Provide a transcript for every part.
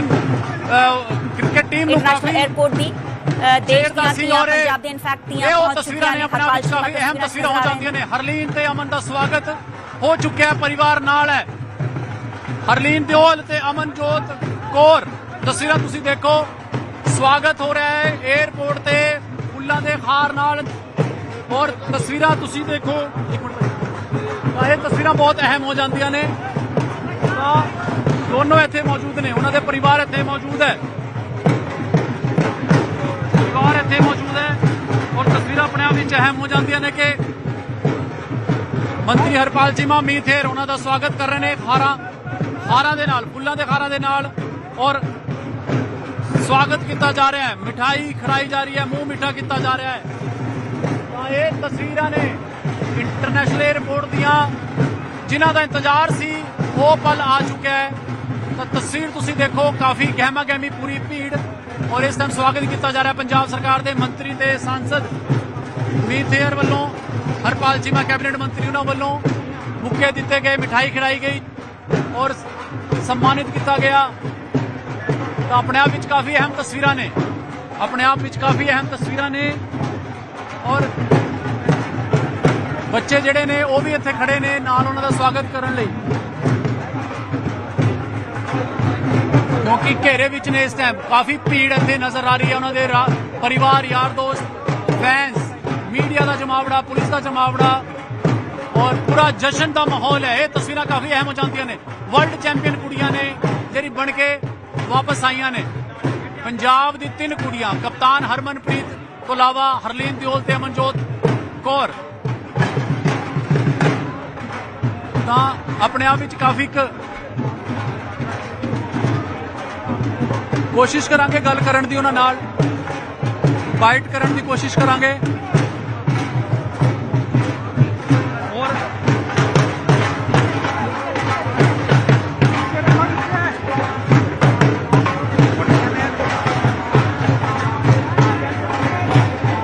Woman cricket team ਨੂੰ ਕਾਫੀ airport ਦੀ ਦੇਸ਼ ਦੀਆਂ ਪੰਜਾਬ ਦੇ ਇਨਫੈਕਟ ਉਹ ਪਹੁੰਚ ਤਸਵੀਰਾਂ ਨੇ ਆਪਣੇ ਆਪ ਵਿੱਚ ਕਾਫੀ ਅਹਿਮ ਤਸਵੀਰਾਂ ਹੋ ਜਾਂਦੀਆਂ ਨੇ। ਹਰਲੀਨ ਤੇ ਅਮਨ ਦਾ ਸਵਾਗਤ ਹੋ ਚੁੱਕਿਆ ਪਰਿਵਾਰ ਨਾਲ ਹੈ। ਹਰਲੀਨ ਦਿਓਲ ਤੇ ਅਮਨਜੋਤ ਕੌਰ ਤਸਵੀਰਾਂ ਤੁਸੀਂ ਦੇਖੋ। ਸਵਾਗਤ ਹੋ ਰਿਹਾ ਹੈ 에ਅਰਪੋਰਟ ਤੇ ਫੁੱਲਾਂ ਦੇ ਖਾਰ ਨਾਲ। ਔਰ ਤਸਵੀਰਾਂ ਤੁਸੀਂ ਦੇਖੋ। ਇੱਕ ਮਿੰਟ ਇਹ ਤਸਵੀਰਾਂ ਬਹੁਤ ਅਹਿਮ ਹੋ ਜਾਂਦੀਆਂ ਨੇ। ਤਾਂ ਦੋਨੋਂ ਇੱਥੇ ਮੌਜੂਦ ਨੇ, ਉਹਨਾਂ ਦੇ ਪਰਿਵਾਰ ਇੱਥੇ ਮੌਜੂਦ ਹੈ। ਪਰਿਵਾਰ ਇੱਥੇ ਮੌਜੂਦ ਹੈ ਔਰ ਤਸਵੀਰਾਂ ਆਪਣੇ ਆਪ ਵਿੱਚ ਅਹਿਮ ਹੋ ਜਾਂਦੀਆਂ ਨੇ ਕਿ ਮੰਤਰੀ ਹਰਪਾਲ ਚੀਮਾ ਮੀਥੇਰ ਉਹਨਾਂ ਦਾ ਸਵਾਗਤ ਕਰ ਰਹੇ ਨੇ ਖਾਰਾਂ ਖਾਰਾਂ ਦੇ ਨਾਲ, ਫੁੱਲਾਂ ਦੇ ਖਾਰਾਂ ਦੇ ਨਾਲ ਔਰ ਸਵਾਗਤ ਕੀਤਾ ਜਾ ਰਿਹਾ ਹੈ। ਮਿਠਾਈ ਖੜਾਈ ਜਾ ਰਹੀ ਹੈ, ਮੂੰਹ ਮਿੱਠਾ ਕੀਤਾ ਜਾ ਰਿਹਾ ਹੈ। ਤਾਂ ਇਹ ਤਸਵੀਰਾਂ ਨੇ ਇੰਟਰਨੈਸ਼ਨਲ 에ਅਰਪੋਰਟ ਦੀਆਂ, ਜਿਨ੍ਹਾਂ ਦਾ ਇੰਤਜ਼ਾਰ ਸੀ, ਉਹ ਪਲ ਆ ਚੁੱਕਿਆ ਹੈ। ਤਾਂ ਤਸਵੀਰ ਤੁਸੀਂ ਦੇਖੋ, ਕਾਫੀ ਗਹਿਮਾ ਗਹਿਮੀ ਪੂਰੀ ਭੀੜ ਔਰ ਇਸ ਟਾਈਮ ਸਵਾਗਤ ਕੀਤਾ ਜਾ ਰਿਹਾ ਪੰਜਾਬ ਸਰਕਾਰ ਦੇ ਮੰਤਰੀ ਤੇ ਸਾਂਸਦ ਮੀਥੇਰ ਵੱਲੋਂ, ਹਰਪਾਲ ਚੀਮਾ ਕੈਬਨਿਟ ਮੰਤਰੀ ਉਹਨਾਂ ਵੱਲੋਂ ਬੁੱਕੇ ਦਿੱਤੇ ਗਏ, ਮਿਠਾਈ ਖਿਲਾਈ ਗਈ ਔਰ ਸਨਮਾਨਿਤ ਕੀਤਾ ਗਿਆ। ਤਾਂ ਆਪਣੇ ਆਪ ਵਿੱਚ ਕਾਫੀ ਅਹਿਮ ਤਸਵੀਰਾਂ ਨੇ। ਆਪਣੇ ਆਪ ਵਿੱਚ ਕਾਫੀ ਅਹਿਮ ਤਸਵੀਰਾਂ ਨੇ ਔਰ ਬੱਚੇ ਜਿਹੜੇ ਨੇ ਉਹ ਵੀ ਇੱਥੇ ਖੜੇ ਨੇ ਨਾਲ ਉਹਨਾਂ ਦਾ ਸਵਾਗਤ ਕਰਨ ਲਈ। ਕਿਉਂਕਿ ਘੇਰੇ ਵਿੱਚ ਨੇ ਇਸ ਟਾਈਮ ਕਾਫੀ ਭੀੜ ਇੱਥੇ ਨਜ਼ਰ ਆ ਰਹੀ ਹੈ ਉਹਨਾਂ ਦੇ ਪਰਿਵਾਰ, ਯਾਰ ਦੋਸਤ ਫੈਨਸ ਮੀਡੀਆ ਦਾ ਜਮਾਵੜਾ, ਪੁਲਿਸ ਦਾ ਜਮਾਵੜਾ ਔਰ ਪੂਰਾ ਜਸ਼ਨ ਦਾ ਮਾਹੌਲ ਹੈ। ਇਹ ਤਸਵੀਰਾਂ ਕਾਫੀ ਅਹਿਮ ਹੋ ਜਾਂਦੀਆਂ ਨੇ। ਵਰਲਡ ਚੈਂਪੀਅਨ ਕੁੜੀਆਂ ਨੇ ਜਿਹੜੀ ਬਣ ਕੇ ਵਾਪਸ ਆਈਆਂ ਨੇ। ਪੰਜਾਬ ਦੀ ਤਿੰਨ ਕੁੜੀਆਂ, ਕਪਤਾਨ ਹਰਮਨਪ੍ਰੀਤ ਤੋਂ ਇਲਾਵਾ ਹਰਲੀਨ ਦਿਓਲ ਤੇ ਅਮਨਜੋਤ ਕੌਰ। ਤਾਂ ਆਪਣੇ ਆਪ ਵਿੱਚ ਕਾਫੀ ਇੱਕ ਕੋਸ਼ਿਸ਼ ਕਰਾਂਗੇ ਗੱਲ ਕਰਨ ਦੀ ਉਹਨਾਂ ਨਾਲ। ਬਾਈਟ ਕਰਨ ਦੀ ਕੋਸ਼ਿਸ਼ ਕਰਾਂਗੇ। ਔਰ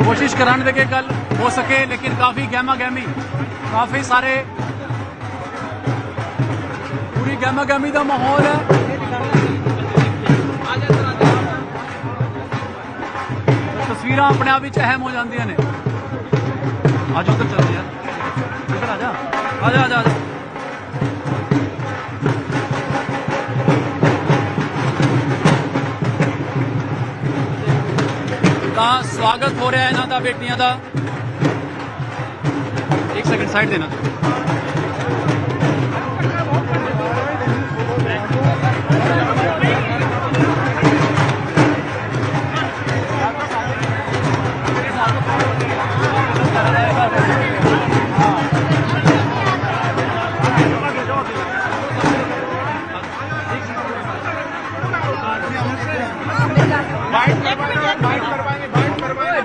ਕੋਸ਼ਿਸ਼ ਕਰਾਂਗੇ ਕਿ ਗੱਲ ਹੋ ਸਕੇ, ਲੇਕਿਨ ਕਾਫੀ ਗਹਿਮਾ ਗਹਿਮੀ ਕਾਫੀ ਸਾਰੇ ਪੂਰੀ ਗਹਿਮਾ ਗਹਿਮੀ ਦਾ ਮਾਹੌਲ ਹੈ। ਤਸਵੀਰਾਂ ਆਪਣੇ ਆਪ ਵਿੱਚ ਅਹਿਮ ਹੋ ਜਾਂਦੀਆਂ ਨੇ। ਅੱਜ ਉੱਧਰ ਚੱਲਦੇ ਯਾਰ ਇੱਧਰ ਆ ਜਾ। ਆ ਜਾ ਆ ਜਾ ਤਾਂ ਸਵਾਗਤ ਹੋ ਰਿਹਾ ਇਹਨਾਂ ਦਾ, ਬੇਟੀਆਂ ਦਾ। ਇੱਕ ਸੈਕਿੰਡ ਸਾਈਡ ਦੇਣਾ।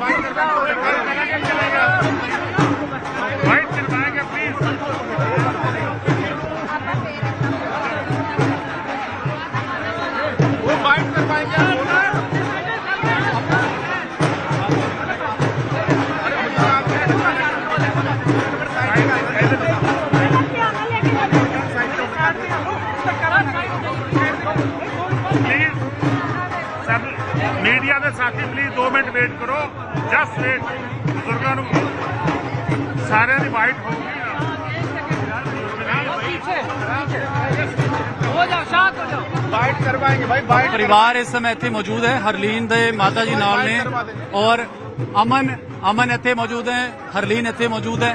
¡Vamos! ਸਾਥੀ ਪਲੀਜ਼ 2 ਮਿੰਟ ਵੇਟ ਕਰੋ ਜਸਟ ਵੇਟ ਬਜ਼ੁਰਗਾਂ ਨੂੰ ਸਾਰਿਆਂ ਦੀ ਵਾਈਟ ਹੋਊਗੀ वाइट करवाएंगे भाई वाइट ਪਰਿਵਾਰ ਇਸ ਸਮੇਂ ਇੱਥੇ ਮੌਜੂਦ ਹੈ ਹਰਲੀਨ ਦੇ ਮਾਤਾ ਜੀ ਨਾਲ ਨੇ ਔਰ ਅਮਨ ਅਮਨ ਇੱਥੇ ਮੌਜੂਦ ਹੈ ਹਰਲੀਨ ਇੱਥੇ ਮੌਜੂਦ ਹੈ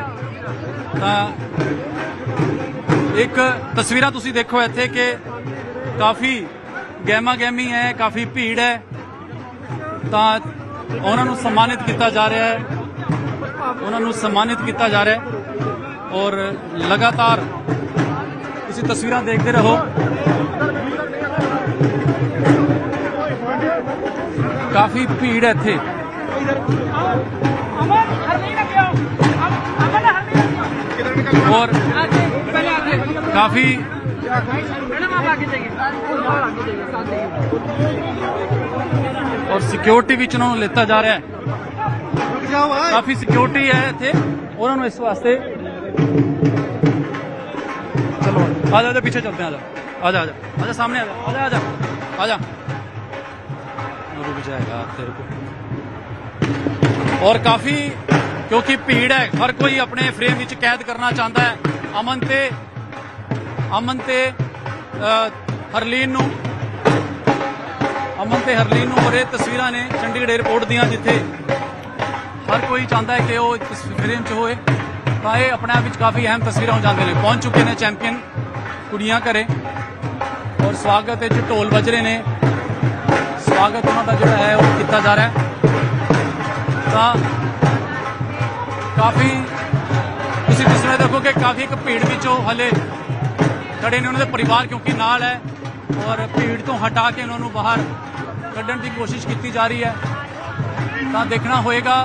ਤਾਂ ਇੱਕ ਤਸਵੀਰਾਂ ਤੁਸੀਂ ਦੇਖੋ ਇੱਥੇ ਕਿ ਕਾਫੀ ਗਹਿਮਾ ਗਹਿਮੀ ਹੈ ਕਾਫੀ ਭੀੜ ਹੈ ਤਾਂ ਉਹਨਾਂ ਨੂੰ ਸਨਮਾਨਿਤ ਕੀਤਾ ਜਾ ਰਿਹਾ ਹੈ ਉਹਨਾਂ ਨੂੰ ਸਨਮਾਨਿਤ ਕੀਤਾ ਜਾ ਰਿਹਾ ਹੈ ਔਰ ਲਗਾਤਾਰ ਤੁਸੀਂ ਤਸਵੀਰਾਂ ਦੇਖਦੇ ਰਹੋ ਕਾਫੀ ਭੀੜ ਹੈ ਇੱਥੇ ਔਰ ਕਾਫੀ ਔਰ ਸਿਕਿਉਰਿਟੀ ਵਿੱਚ ਉਹਨਾਂ ਨੂੰ ਲਿੱਤਾ ਜਾ ਰਿਹਾ ਹੈ। ਕਾਫੀ ਸਿਕਿਉਰਿਟੀ ਹੈ ਇੱਥੇ। ਉਹਨਾਂ ਨੂੰ ਇਸ ਵਾਸਤੇ ਚਲੋ ਆ ਜਾ ਜਾ ਪਿੱਛੇ ਚਲਦੇ ਆ ਜਾ। ਆ ਜਾ ਆ ਜਾ ਸਾਹਮਣੇ ਆ ਜਾ ਆ ਜਾ ਆ ਜਾ ਉਹ ਵੀ ਜਾਏਗਾ ਤੇਰੇ ਕੋ ਔਰ ਕਾਫੀ ਕਿਉਂਕਿ ਭੀੜ ਹੈ ਹਰ ਕੋਈ ਆਪਣੇ ਫਰੇਮ ਵਿੱਚ ਕੈਦ ਕਰਨਾ ਚਾਹੁੰਦਾ ਹੈ। ਅਮਨ ਤੇ ਅਮਨ ਤੇ ਹਰਲੀਨ ਨੂੰ ਅਮਨ ਤੇ ਹਰਲੀਨ ਨੂੰ ਔਰ ਇਹ ਤਸਵੀਰਾਂ ਨੇ ਚੰਡੀਗੜ੍ਹ 에ਅਰਪੋਰਟ ਦੀਆਂ, ਜਿੱਥੇ ਹਰ ਕੋਈ ਚਾਹੁੰਦਾ ਹੈ ਕਿ ਉਹ ਇਸ ਫਰੇਮ 'ਚ ਹੋਏ ਤਾਂ ਇਹ ਆਪਣੇ ਆਪ ਵਿੱਚ ਕਾਫੀ ਅਹਿਮ ਤਸਵੀਰਾਂ ਹੋ ਜਾਂਦੇ ਨੇ। ਪਹੁੰਚ ਚੁੱਕੇ ਨੇ ਚੈਂਪੀਅਨ ਕੁੜੀਆਂ ਘਰੇ। ਔਰ ਸਵਾਗਤ ਵਿੱਚ ਢੋਲ ਵੱਜ ਰਹੇ ਨੇ। ਸਵਾਗਤ ਉਹਨਾਂ ਦਾ ਜਿਹੜਾ ਹੈ, ਉਹ ਕੀਤਾ ਜਾ ਰਿਹਾ ਹੈ। ਤਾਂ ਕਾਫੀ ਤੁਸੀਂ ਪਿਛਲੇ ਦੇਖੋ ਕਿ ਕਾਫੀ ਇੱਕ ਭੀੜ ਵਿੱਚੋਂ ਹਲੇ ਖੜੇ ਨੇ ਉਹਨਾਂ ਦੇ ਪਰਿਵਾਰ, ਕਿਉਂਕਿ ਨਾਲ ਹੈ ਔਰ ਭੀੜ ਤੋਂ ਹਟਾ ਕੇ ਉਹਨਾਂ ਨੂੰ ਬਾਹਰ ਕੱਢਣ ਦੀ ਕੋਸ਼ਿਸ਼ ਕੀਤੀ ਜਾ ਰਹੀ ਹੈ। ਤਾਂ ਦੇਖਣਾ ਹੋਏਗਾ।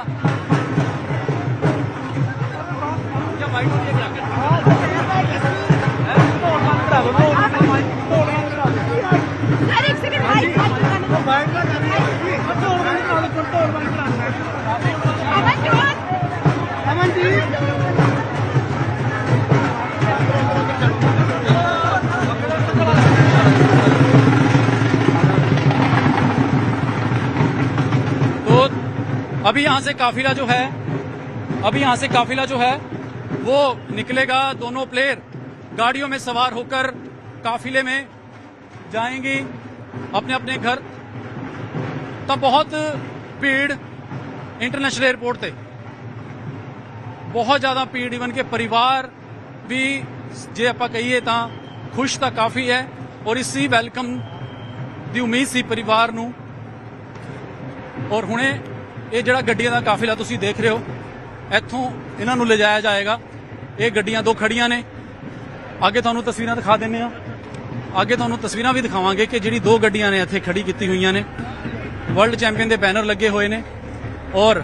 ਜਾਂ ਵਾਈਟ ਹੋ ਗਿਆ सर अभी यहाँ से काफिला जो है, अभी यहाँ से काफिला जो है, वो निकलेगा दोनों प्लेयर गाड़ियों में सवार होकर काफिले में जाएंगी अपने अपने घर। ਤਾਂ ਬਹੁਤ ਭੀੜ ਇੰਟਰਨੈਸ਼ਨਲ 에어ਪੋਰਟ ਤੇ ਬਹੁਤ ਜ਼ਿਆਦਾ ਭੀੜ ਇਵਨ ਕਿ ਪਰਿਵਾਰ ਵੀ ਜੇ ਆਪਾਂ ਕਹੀਏ ਤਾਂ ਖੁਸ਼ ਤਾਂ ਕਾਫੀ ਹੈ ਔਰ ਇਸੀ ਵੈਲਕਮ ਦੀ ਉਮੀਦ ਸੀ ਪਰਿਵਾਰ ਨੂੰ ਔਰ ਹੁਣੇ ਇਹ ਜਿਹੜਾ ਗੱਡੀਆਂ ਦਾ ਕਾਫਿਲਾ ਤੁਸੀਂ ਦੇਖ ਰਹੇ ਹੋ, ਇੱਥੋਂ ਇਹਨਾਂ ਨੂੰ ਲਿਜਾਇਆ ਜਾਏਗਾ। ਇਹ ਗੱਡੀਆਂ ਦੋ ਖੜੀਆਂ ਨੇ। ਅੱਗੇ ਤੁਹਾਨੂੰ ਤਸਵੀਰਾਂ ਦਿਖਾ ਦਿੰਨੇ ਆ ਅੱਗੇ ਤੁਹਾਨੂੰ ਤਸਵੀਰਾਂ ਵੀ ਦਿਖਾਵਾਂਗੇ ਕਿ ਜਿਹੜੀ ਦੋ ਗੱਡੀਆਂ ਨੇ ਇੱਥੇ ਖੜੀ ਕੀਤੀ ਹੋਈਆਂ ਨੇ। ਵਰਲਡ ਚੈਂਪੀਅਨ ਦੇ ਬੈਨਰ ਲੱਗੇ ਹੋਏ ਨੇ ਔਰ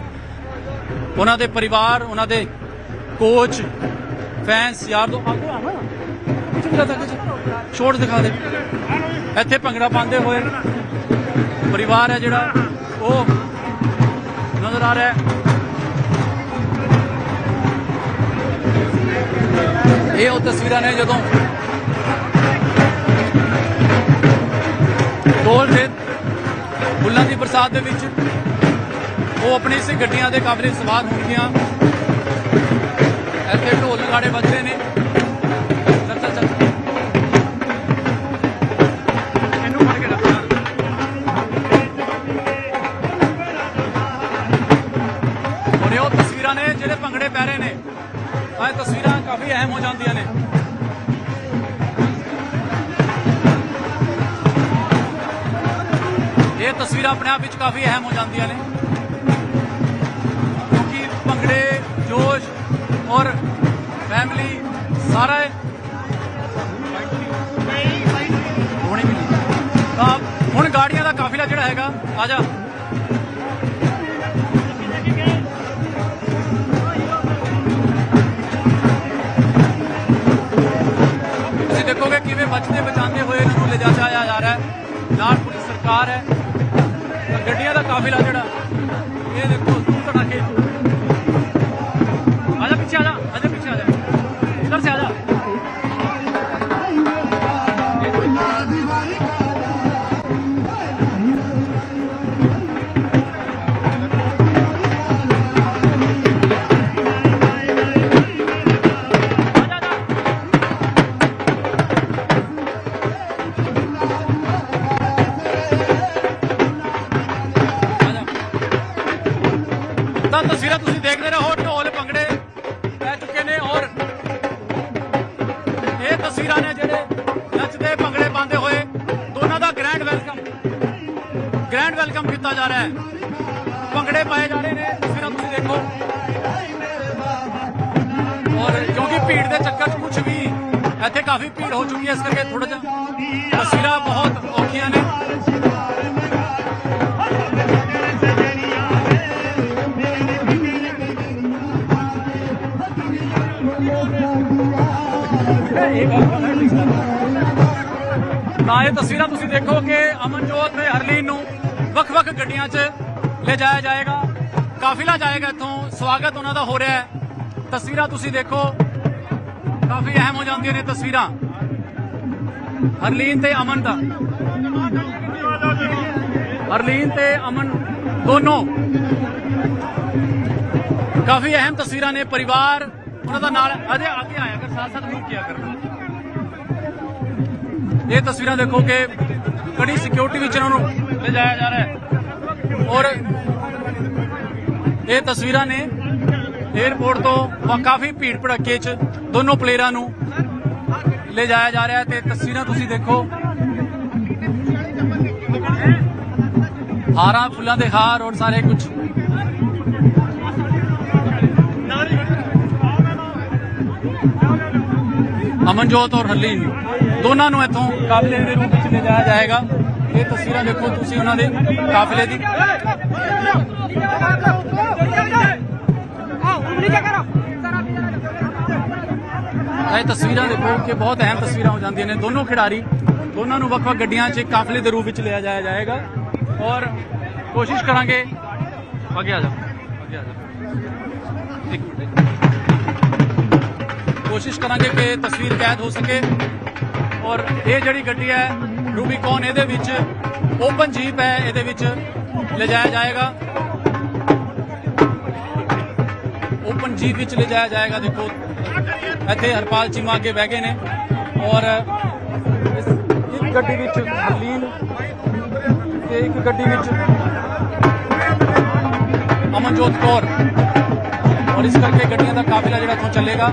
ਉਹਨਾਂ ਦੇ ਪਰਿਵਾਰ, ਉਹਨਾਂ ਦੇ ਕੋਚ, ਫੈਨਸ, ਯਾਰ ਦੋ ਆਗੇ ਆ ਨਾ। ਤੱਕ ਛੋੜ ਦਿਖਾ ਦੇ। ਇੱਥੇ ਭੰਗੜਾ ਪਾਉਂਦੇ ਹੋਏ ਪਰਿਵਾਰ ਹੈ ਜਿਹੜਾ, ਉਹ ਨਜ਼ਰ ਆ ਰਿਹਾ ਹੈ। ਇਹ ਉਹ ਤਸਵੀਰਾਂ ਨੇ ਜਦੋਂ ਢੋਲ ਦੇ ਫੁੱਲਾਂ ਦੀ ਬਰਸਾਤ ਦੇ ਵਿੱਚ ਉਹ ਆਪਣੀ ਇਸ ਗੱਡੀਆਂ ਦੇ ਕਾਫਲੇ ਸਵਾਰ ਹੋਣਗੀਆਂ। ਇੱਥੇ ਢੋਲ ਨਗਾੜੇ ਵੱਜ ਰਹੇ ਨੇ। ਆਪਣੇ ਆਪ ਵਿੱਚ ਕਾਫੀ ਅਹਿਮ ਹੋ ਜਾਂਦੀਆਂ ਨੇ ਕਿਉਂਕਿ ਭੰਗੜੇ, ਜੋਸ਼ ਔਰ ਫੈਮਿਲੀ ਸਾਰਾ ਹੈ ਹੋਣੀ ਵੀ ਤਾਂ ਹੁਣ ਗਾੜੀਆਂ ਦਾ ਕਾਫਿਲਾ ਜਿਹੜਾ ਹੈਗਾ, ਆ ਜਾ। ਤੁਸੀਂ ਦੇਖੋਗੇ ਕਿਵੇਂ ਬਚਦੇ ਬਚਾਉਂਦੇ ਹੋਏ ਇਹਨਾਂ ਨੂੰ ਲਿਜਾ ਜਾ ਰਿਹਾ ਹੈ। ਨਾਲ ਪੁਲਿਸ ਸਰਕਾਰ ਹੈ। ਗੱਡੀਆਂ ਦਾ ਕਾਫਿਲਾ ਜਿਹੜਾ। ਇਹ ਦੇਖੋ। ਜਾ ਰਿਹਾ ਹੈ ਭੰਗੜੇ ਪਾਏ ਜਾ ਰਹੇ ਨੇ। ਤਸਵੀਰਾਂ ਤੁਸੀਂ ਦੇਖੋ। ਔਰ ਕਿਉਂਕਿ ਭੀੜ ਦੇ ਚੱਕਰ 'ਚ ਕੁਝ ਵੀ ਇੱਥੇ ਕਾਫੀ ਭੀੜ ਹੋ ਚੁੱਕੀ ਹੈ, ਇਸ ਕਰਕੇ ਥੋੜਾ ਜਿਹਾ ਤਸਵੀਰਾਂ ਬਹੁਤ ਔਖੀਆਂ ਨੇ। ਤਾਂ ਇਹ ਤਸਵੀਰਾਂ ਤੁਸੀਂ ਦੇਖੋ ਕਿ ਅਮਨਜੋਤ ਨੇ ਹਰਲੀਨ ਨੂੰ ਵੱਖ-ਵੱਖ ਗੱਡੀਆਂ 'ਚ ਲੈ ਜਾਇਆ ਜਾਏਗਾ। ਕਾਫਿਲਾ ਜਾਏਗਾ ਇੱਥੋਂ। ਸਵਾਗਤ ਉਹਨਾਂ ਦਾ ਹੋ ਰਿਹਾ ਹੈ। ਤਸਵੀਰਾਂ ਤੁਸੀਂ ਦੇਖੋ। ਕਾਫੀ ਅਹਿਮ ਹੋ ਜਾਂਦੀਆਂ ਨੇ ਤਸਵੀਰਾਂ। ਹਰਲੀਨ ਤੇ ਅਮਨ ਦਾ। ਹਰਲੀਨ ਤੇ ਅਮਨ ਦੋਨੋਂ। ਕਾਫੀ ਅਹਿਮ ਤਸਵੀਰਾਂ ਨੇ ਪਰਿਵਾਰ। ਉਹਨਾਂ ਦਾ ਨਾਲ ਅਜੇ ਅੱਗੇ ਆਇਆ ਕਰ ਸਾਥ ਸਾਥ ਮੂਵ ਕੀਆ ਕਰਨਾ। ਇਹ ਤਸਵੀਰਾਂ ਦੇਖੋ ਕਿ ਕੜੀ ਸਿਕਿਉਰਿਟੀ ਵਿੱਚ ਇਹਨਾਂ ਨੂੰ ਲਿਜਾਇਆ ਜਾ ਰਿਹਾ ਹੈ। ਔਰ ਇਹ ਤਸਵੀਰਾਂ ਨੇ 에ਅਰਪੋਰਟ ਤੋਂ ਕਾਫੀ ਭੀੜ ਭੜੱਕੇ 'ਚ ਦੋਨੋਂ ਪਲੇਅਰਾਂ ਨੂੰ ਲਿਜਾਇਆ ਜਾ ਰਿਹਾ ਹੈ ਤੇ ਤਸਵੀਰਾਂ ਤੁਸੀਂ ਦੇਖੋ। ਹਾਰਾਂ, ਫੁੱਲਾਂ ਦੇ ਹਾਰ ਔਰ ਸਾਰੇ ਕੁਝ ਅਮਨਜੋਤ ਔਰ ਹਰਲੀਨ ਦੋਨਾਂ ਨੂੰ ਇੱਥੋਂ ਕਾਫਲੇ ਦੇ ਰੂਪ ਵਿੱਚ ਲਿਜਾਇਆ ਜਾਏਗਾ। ਇਹ ਤਸਵੀਰਾਂ ਦੇਖੋ ਤੁਸੀਂ ਉਹਨਾਂ ਦੇ ਕਾਫਲੇ ਦੀ। ਇਹ ਤਸਵੀਰਾਂ ਦੇਖੋ ਕਿ ਬਹੁਤ ਅਹਿਮ ਤਸਵੀਰਾਂ ਹੋ ਜਾਂਦੀਆਂ ਨੇ। ਦੋਨੋਂ ਖਿਡਾਰੀ, ਦੋਨਾਂ ਨੂੰ ਵੱਖ-ਵੱਖ ਗੱਡੀਆਂ 'ਚ ਕਾਫਲੇ ਦੇ ਰੂਪ ਵਿੱਚ ਲਿਆ ਜਾਇਆ ਜਾਏਗਾ। ਔਰ ਕੋਸ਼ਿਸ਼ ਕਰਾਂਗੇ। ਅੱਗੇ ਆ ਜਾ। ਅੱਗੇ ਆ ਜਾ। ਇੱਕ ਮਿੰਟ। ਕੋਸ਼ਿਸ਼ ਕਰਾਂਗੇ ਕਿ ਤਸਵੀਰ ਕੈਦ ਹੋ ਸਕੇ। ਔਰ ਇਹ ਜਿਹੜੀ ਗੱਡੀ ਹੈ, ਰੂਬੀਕੌਨ, ਇਹਦੇ ਵਿੱਚ ਓਪਨ ਜੀਪ ਹੈ, ਇਹਦੇ ਵਿੱਚ ਲਿਜਾਇਆ ਜਾਏਗਾ। ਓਪਨ ਜੀਪ ਵਿੱਚ ਲਿਜਾਇਆ ਜਾਏਗਾ, ਦੇਖੋ। ਇੱਥੇ ਹਰਪਾਲ ਚੀਮਾ ਅੱਗੇ ਬਹਿ ਗਏ ਨੇ। ਔਰ ਇਸ ਇੱਕ ਗੱਡੀ ਵਿੱਚ ਹਰਲੀਨ ਤੇ ਇੱਕ ਗੱਡੀ ਵਿੱਚ ਅਮਨਜੋਤ ਕੌਰ। ਔਰ ਇਸ ਕਰਕੇ ਗੱਡੀਆਂ ਕਾਫਲਾ ਜਿਹੜਾ ਇੱਥੋਂ ਚੱਲੇਗਾ।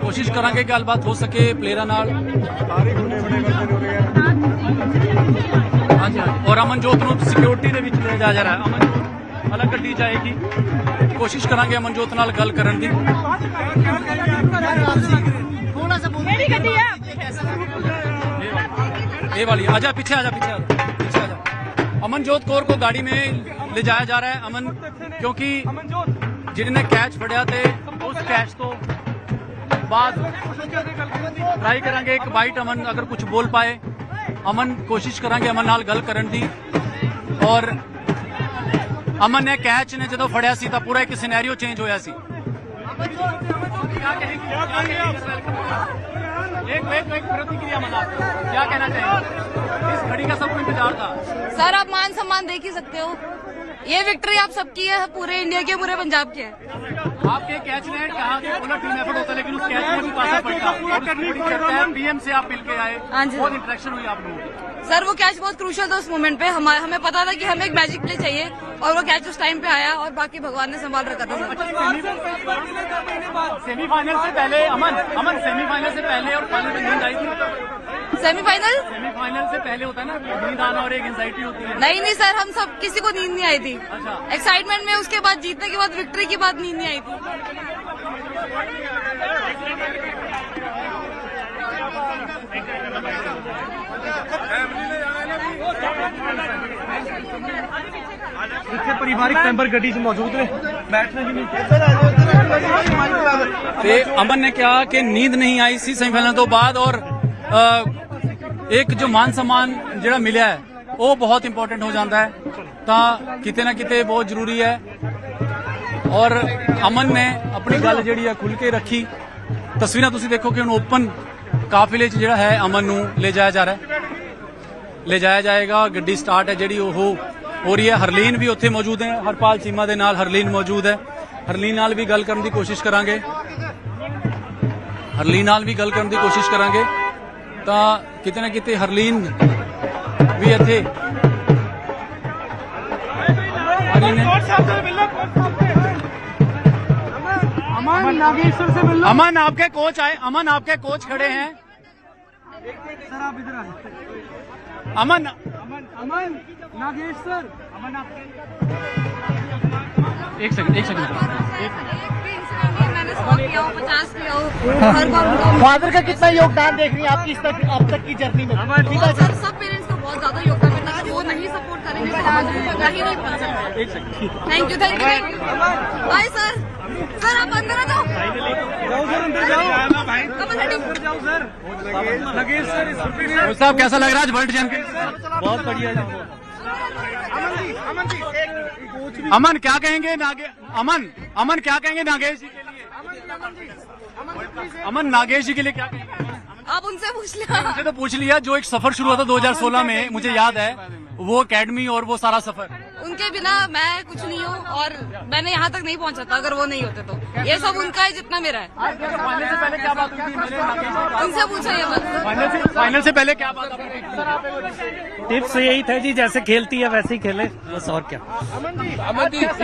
ਕੋਸ਼ਿਸ਼ ਕਰਾਂਗੇ ਗੱਲਬਾਤ ਹੋ ਸਕੇ ਪਲੇਅਰਾਂ ਨਾਲ। ਹਾਂਜੀ ਔਰ ਅਮਨਜੋਤ ਨੂੰ ਸਿਕਿਉਰਿਟੀ ਦੇ ਵਿੱਚ ਲੈ ਜਾ ਜਾ ਰਿਹਾ। ਅਮਨਜੋਤ ਅਲੱਗ ਗੱਡੀ ਜਾਏਗੀ ਕੋਸ਼ਿਸ਼ ਕਰਾਂਗੇ ਅਮਨਜੋਤ ਨਾਲ ਗੱਲ ਕਰਨ ਦੀ। ਇਹ ਵਾਲੀ ਆ ਪਿੱਛੇ ਆ ਜਾ ਪਿੱਛੇ। ਅਮਨਜੋਤ ਕੌਰ ਕੋ ਗਾੜੀ ਮੇ ਲਿਜਾਇਆ ਜਾ ਰਿਹਾ ਹੈ ਅਮਨ ਕਿਉਂਕਿ ਜਿਹਨੇ ਕੈਚ ਫੜਿਆ ਤੇ ਉਸ ਕੈਚ ਤੋਂ ਬਾਅਦ ਟਰਾਈ ਕਰਾਂਗੇ ਇੱਕ ਬਾਈਟ ਅਮਨ ਅਗਰ ਕੁਝ ਬੋਲ ਪਾਏ। ਅਮਨ ਕੋਸ਼ਿਸ਼ ਕਰਾਂਗੇ ਅਮਨ ਨਾਲ ਗੱਲ ਕਰਨ ਦੀ। ਔਰ ਅਮਨ ਨੇ ਕੈਚ ਨੇ ਜਦੋਂ ਫੜਿਆ ਸੀ ਤਾਂ ਪੂਰਾ ਇੱਕ ਸਿਨੈਰੀਓ ਚੇਂਜ ਹੋਇਆ ਸੀ। ਅਮਨ ਕੀ ਕਹੇਗੀ एक प्रतिक्रिया क्या कहना चाहिए इस घड़ी का सबको इंतज़ार था। सर आप मान सम्मान देख ही सकते हो। ये विक्ट्री आप सबकी है पूरे इंडिया की पूरे पंजाब की है। आपके कैच ने कहा कि उलट टीम एफर्ट होता है लेकिन उस कैच में भी पासा पड़ता है। पीएम से आप मिल के आए। हाँ। बहुत इंटरेक्शन हुई आप लोगों सर वो कैच बहुत क्रूशल था उस मोमेंट पे। हमें हमें पता था कि हमें एक मैजिक प्ले चाहिए और वो कैच उस टाइम पे आया और बाकी भगवान ने संभाल रखा था सेमीफाइनल से पहले अमन अमन सेमीफाइनल से पहले और फाइनल में नींद आई थी। सेमीफाइनल सेमीफाइनल से पहले होता है ना नींद आना और एक एंजाइटी होती है। नहीं नहीं सर हम सब किसी को नींद नहीं आई थी। अच्छा। एक्साइटमेंट में उसके बाद जीतने के बाद विक्ट्री के बाद नींद नहीं आई थी। ਇੱਥੇ ਪਰਿਵਾਰਿਕ ਮੈਂਬਰ ਗੱਡੀ 'ਚ ਮੌਜੂਦ ਨੇ। ਬੈਠਣਾ ਜੀ ਨਹੀਂ ਤੇ ਅਮਨ ਨੇ ਕਿਹਾ ਕਿ ਨੀਂਦ ਨਹੀਂ ਆਈ ਸੀ ਸੈਮੀਫਾਈਨਲ ਤੋਂ ਬਾਅਦ ਔਰ ਇੱਕ ਜੋ ਮਾਨ ਸਨਮਾਨ ਜਿਹੜਾ ਮਿਲਿਆ ਹੈ, ਉਹ ਬਹੁਤ ਇੰਪੋਰਟੈਂਟ ਹੋ ਜਾਂਦਾ ਹੈ। ਤਾਂ ਕਿਤੇ ਨਾ ਕਿਤੇ ਬਹੁਤ ਜ਼ਰੂਰੀ ਹੈ। ਔਰ ਅਮਨ ਨੇ ਆਪਣੀ ਗੱਲ ਜਿਹੜੀ ਹੈ ਖੁੱਲ ਕੇ ਰੱਖੀ। ਤਸਵੀਰਾਂ ਤੁਸੀਂ ਦੇਖੋ ਕਿ ਹੁਣ ਓਪਨ ਕਾਫਿਲੇ 'ਚ ਜਿਹੜਾ ਹੈ ਅਮਨ ਨੂੰ ਲੈ ਜਾਇਆ ਜਾ ਰਿਹਾ ਹੈ। ਲੈ ਜਾਇਆ ਜਾਏਗਾ ਗੱਡੀ ਸਟਾਰਟ ਹੈ ਜਿਹੜੀ ਉਹ ਹੋ ਰਹੀ ਹੈ ਹਰਲੀਨ ਵੀ ਉੱਥੇ ਮੌਜੂਦ ਹੈ ਹਰਪਾਲ ਚੀਮਾ ਦੇ ਨਾਲ ਹਰਲੀਨ ਮੌਜੂਦ ਹੈ ਹਰਲੀਨ ਨਾਲ ਵੀ ਗੱਲ ਕਰਨ ਦੀ ਕੋਸ਼ਿਸ਼ ਕਰਾਂਗੇ ਹਰਲੀਨ ਨਾਲ ਵੀ ਗੱਲ ਕਰਨ ਦੀ ਕੋਸ਼ਿਸ਼ ਕਰਾਂਗੇ ਤਾਂ ਕਿਤੇ ਨਾ ਕਿਤੇ ਹਰਲੀਨ ਵੀ ਇੱਥੇ ਹਰਲੀਨ ਨੇ- ਅਮਨ ਨਾਗੇਸ਼ਵਰ ਸੇ ਮਿਲ अमन आपके कोच आए अमन आपके कोच खड़े हैं सर आप इधर आ अमन। अमन अमन नागेश सर अमन आप एक सेकंड एक सेकंड हो हो फादर का कितना योगदान देख रही हैं आपकी इस तक अब तक की जर्नी में? बहुत सर सब पेरेंट्स का बहुत ज़्यादा योगदान है वो नहीं सपोर्ट करेंगे तो ही thank you thank you bye sir sir आप अंदर आ जाओ। जाओ सर अंदर जाओ। भाई। अंदर जाओ। सर। नागेश सर साहब कैसा लग रहा है वर्ल्ड चैंपियन? बहुत बढ़िया जी। अमन क्या कहेंगे नागे अमन अमन क्या कहेंगे नागेश जी के लिए? अमन नागेश जी के लिए क्या कहेंगे? आप उनसे पूछ लिया मुझे तो पूछ लिया जो एक सफ़र शुरू हुआ था 2016 में मुझे याद है वो एकेडमी और वो सारा सफ़र। उनके बिना मैं कुछ नहीं हूँ और मैंने यहाँ तक नहीं पहुँचा था अगर वो नहीं होते तो। ये सब उनका है जितना मेरा है। फाइनल से क्या बात हुई थी मैंने राकेश से कहा। उनसे पूछा ये बात फाइनल से पहले क्या बात टिप्स यही था जी जैसे खेलती है वैसे ही खेले। बस और क्या।